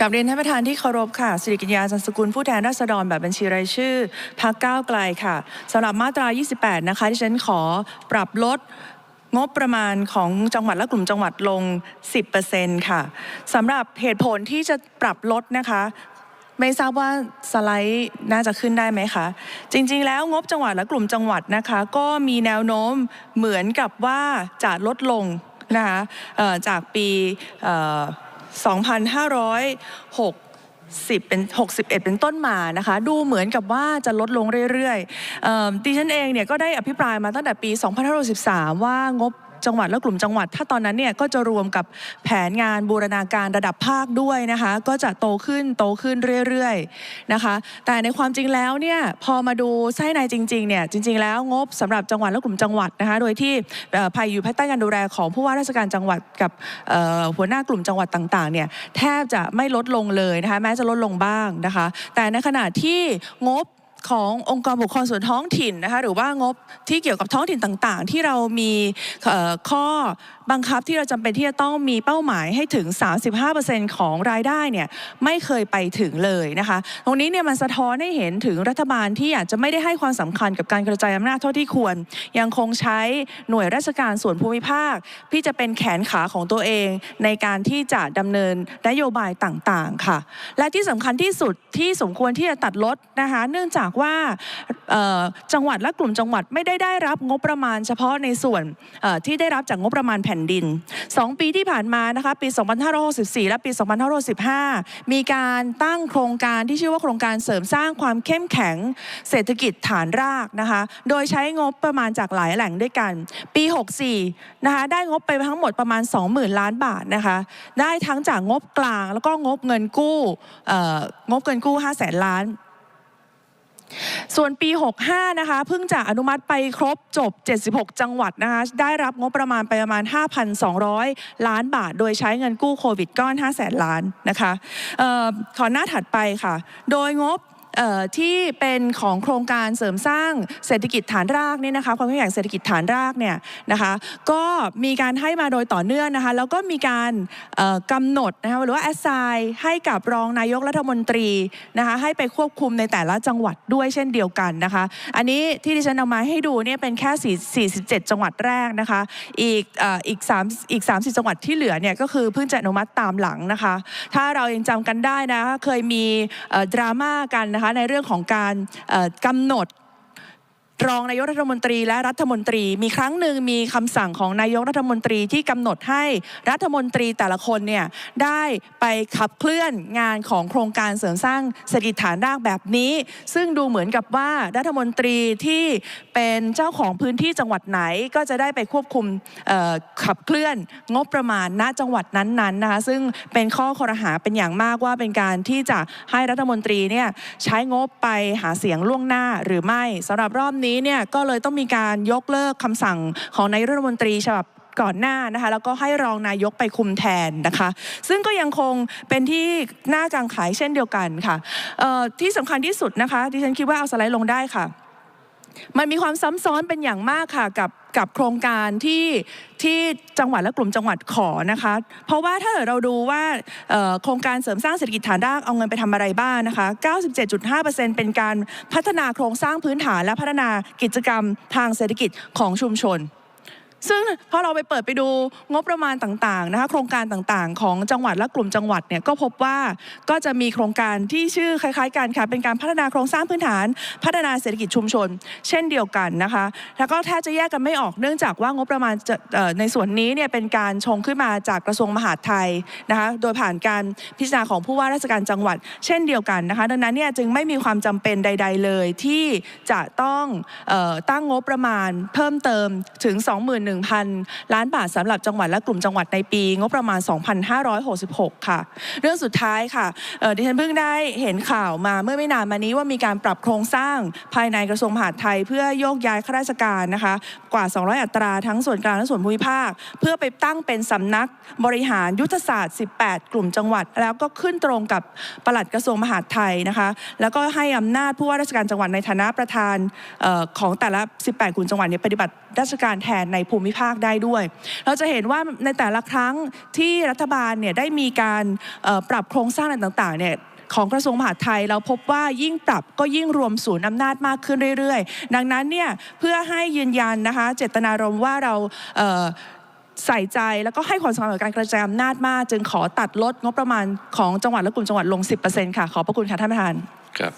กับเรียนท่านประธานที่เคารพค่ะ สิริกิญญาจันสกุลผู้แทนราษฎรแบบบัญชีรายชื่อพักก้าวไกลค่ะสำหรับมาตรา 28 นะคะที่ฉันขอปรับลดงบประมาณของจังหวัดและกลุ่มจังหวัดลง 10%ค่ะสำหรับเหตุผลที่จะปรับลดนะคะ ไม่ทราบว่าสไลด์น่าจะขึ้นได้ไหมคะ จริงๆ แล้วงบจังหวัดและกลุ่มจังหวัดนะคะ ก็มีแนวโน้มเหมือนกับว่าจะลดลงนะคะจากปี 2,506เป็น61 เป็นต้นมานะคะ ดูเหมือนกับว่าจะลดลงเรื่อยๆดิฉันเองเนี่ยก็ได้อภิปรายมาตั้งแต่ปี 2513 ว่างบ จังหวัดและกลุ่มจังหวัด ถ้าตอนนั้นเนี่ยก็จะรวมกับแผนงานบูรณาการระดับภาคด้วยนะคะ ก็จะโตขึ้นโตขึ้นเรื่อยๆนะคะ แต่ในความจริงแล้วเนี่ยพอมาดูไส้ในจริงๆเนี่ยจริง ๆ แล้วงบสำหรับจังหวัดและกลุ่มจังหวัดนะคะโดยที่เอ่อภายอยู่ภายใต้การดูแลของผู้ว่าราชการจังหวัดกับหัวหน้ากลุ่มจังหวัดต่างๆเนี่ยแทบจะไม่ลดลงเลยนะคะแม้จะลดลงบ้างนะคะ แต่ในขณะที่งบ ขององค์กรปกครองส่วนท้องถิ่นนะคะหรือว่างบที่เกี่ยวกับท้องถิ่นต่างๆ ที่เรามีข้อบังคับที่เราจำเป็นที่จะต้องมีเป้าหมายให้ถึง 35%ของรายได้เนี่ยไม่เคยไปถึงเลยนะคะ ตรงนี้เนี่ยมันสะท้อนให้เห็นถึงรัฐบาลที่อาจจะไม่ได้ให้ความสำคัญกับการกระจายอำนาจเท่าที่ควร ยังคงใช้หน่วยราชการส่วนภูมิภาค ที่จะเป็นแขนขาของตัวเอง ในการที่จะดำเนินนโยบายต่างๆค่ะ และที่สำคัญที่สุดที่สมควรที่จะตัดลดนะคะ เนื่องจากาเอ่อจังหวัดและกลุ่มจังหวัดไม่ได้ได้รับงบประมาณเฉพาะในส่วนที่ได้รับจากงบประมาณแผ่นดิน 2 ปีที่ผ่านมานะคะปี 2564 และปี 2565 มีการตั้งโครงการที่ชื่อว่าโครงการเสริมสร้างความเข้มแข็งเศรษฐกิจฐานรากนะคะโดยใช้งบประมาณจากหลายแหล่งด้วยกัน ปี 64 นะคะได้งบไปทั้งหมดประมาณ 20,000 ล้านบาทนะคะได้ทั้งจากงบกลางแล้วก็งบเงินกู้งบเงินกู้ 5 0 0แสนล้าน ส่วนปี 65 นะคะ เพิ่งจะอนุมัติไปครบจบ 76 จังหวัดนะคะ ได้รับงบประมาณไปประมาณ 5,200 ล้านบาท โดยใช้เงินกู้โควิดก้อน 5 0 0แสนล้านนะคะออขอหน้าถัดไปค่ะ โดยงบ ที่เป็นของโครงการเสริมสร้างเศรษฐกิจฐานรากเนี่ยนะคะความเข้มแข็งเศรษฐกิจฐานรากเนี่ยนะคะก็มีการให้มาโดยต่อเนื่องนะคะแล้วก็มีการเอ่อกำหนดนะคะหรือว่า assign ให้กับรองนายกรัฐมนตรีนะคะให้ไปควบคุมในแต่ละจังหวัดด้วยเช่นเดียวกันนะคะ อันนี้ที่ดิฉันเอามาให้ดูเนี่ยเป็นแค่ 47 จังหวัดแรกนะคะอีกอีก3อีก 30 จังหวัดที่เหลือเนี่ยก็คือเพิ่งจะอนุมัติตามหลังนะคะ ถ้าเรายังจำกันได้นะเคยมีดราม่ากันนะคะในเรื่องของการกำหนด รองนายกรัฐมนตรีและรัฐมนตรี มีครั้งหนึ่งมีคำสั่งของนายกรัฐมนตรีที่กำหนดให้รัฐมนตรีแต่ละคนเนี่ยได้ไปขับเคลื่อนงานของโครงการเสริมสร้างเศรษฐกิจฐานรากแบบนี้ ซึ่งดูเหมือนกับว่ารัฐมนตรีที่เป็นเจ้าของพื้นที่จังหวัดไหนก็จะได้ไปควบคุมขับเคลื่อนงบประมาณณจังหวัดนั้นๆนะคะซึ่งเป็นข้อคอรหาเป็นอย่างมากว่าเป็นการที่จะให้รัฐมนตรีเนี่ยใช้งบไปหาเสียงล่วงหน้าหรือไม่สำหรับรอบนี้เนี่ยก็เลยต้องมีการยกเลิกคำสั่งของนายรัฐมนตรีฉบับก่อนหน้านะคะแล้วก็ให้รองนายกไปคุมแทนนะคะ ซึ่งก็ยังคงเป็นที่หน้ากังขายเช่นเดียวกันค่ะที่สำคัญที่สุดนะคะดิฉันคิดว่าเอาสไลด์ลงได้ค่ะ มันมีความซ้ำซ้อนเป็นอย่างมากค่ะกับ กับโครงการที่ที่จังหวัดและกลุ่มจังหวัดขอนะคะ เพราะว่าถ้าเกิดเราดูว่าโครงการเสริมสร้างเศรษฐกิจฐานรากเอาเงินไปทำอะไรบ้างนะคะ 97.5%เป็นการพัฒนาโครงสร้างพื้นฐานและพัฒนากิจกรรมทางเศรษฐกิจของชุมชน ซึ่งพอเราไปเปิดไปดูงบประมาณต่างๆนะคะโครงการต่างๆ ของจังหวัดและกลุ่มจังหวัดเนี่ยก็พบว่าก็จะมีโครงการที่ชื่อคล้ายๆกันค่ะเป็นการพัฒนาโครงสร้างพื้นฐาน พัฒนาเศรษฐกิจชุมชน เช่นเดียวกันนะคะแล้วก็แทบจะแยกกันไม่ออกเนื่องจากว่างบประมาณในส่วนนี้เนี่ยเป็นการชงขึ้นมาจากกระทรวงมหาดไทยนะคะโดยผ่านการพิจารณาของผู้ว่าราชการจังหวัด เช่นเดียวกันนะคะดังนั้นเนี่ยจึงไม่มีความจำเป็นใด ๆ เลยที่จะต้องออตั้งงบประมาณเพิ่มเติมถึง1,000 ล้านบาทสำหรับจังหวัดและกลุ่มจังหวัดในปี งบประมาณ 2,566 ค่ะ เรื่องสุดท้ายค่ะดิฉันเพิ่งได้เห็นข่าวมาเมื่อไม่นานมานี้ว่ามีการปรับโครงสร้างภายในกระทรวงมหาดไทย เพื่อโยกย้ายข้าราชการนะคะกว่า 200 อัตราทั้งส่วนกลางและส่วนภูมิภาค เพื่อไปตั้งเป็นสำนักบริหารยุทธศาสตร์ 18 กลุ่มจังหวัด แล้วก็ขึ้นตรงกับปลัดกระทรวงมหาดไทยนะคะแล้วก็ให้อำนาจผู้ว่าราชการจังหวัดในฐานะประธานออของแต่ละ 18 กลุ่มจังหวัดเนี่ยปฏิบัติราชการแทนในภูมิภาคได้ด้วย เราจะเห็นว่าในแต่ละครั้งที่รัฐบาลเนี่ยได้มีการปรับโครงสร้างอะไรต่างๆเนี่ยของกระทรวงมหาดไทยเราพบว่ายิ่งปรับก็ยิ่งรวมศูนย์อำนาจมากขึ้นเรื่อยๆ ดังนั้นเนี่ยเพื่อให้ยืนยันนะคะเจตนารมณ์ว่าเราเใส่ใจแล้วก็ให้ความสำคัญกับการกระจายอำนาจมาก จึงขอตัดลดงบประมาณของจังหวัดและกลุ่มจังหวัดลง 10%ค่ะ ขอบพระคุณค่ะท่านประธานครับ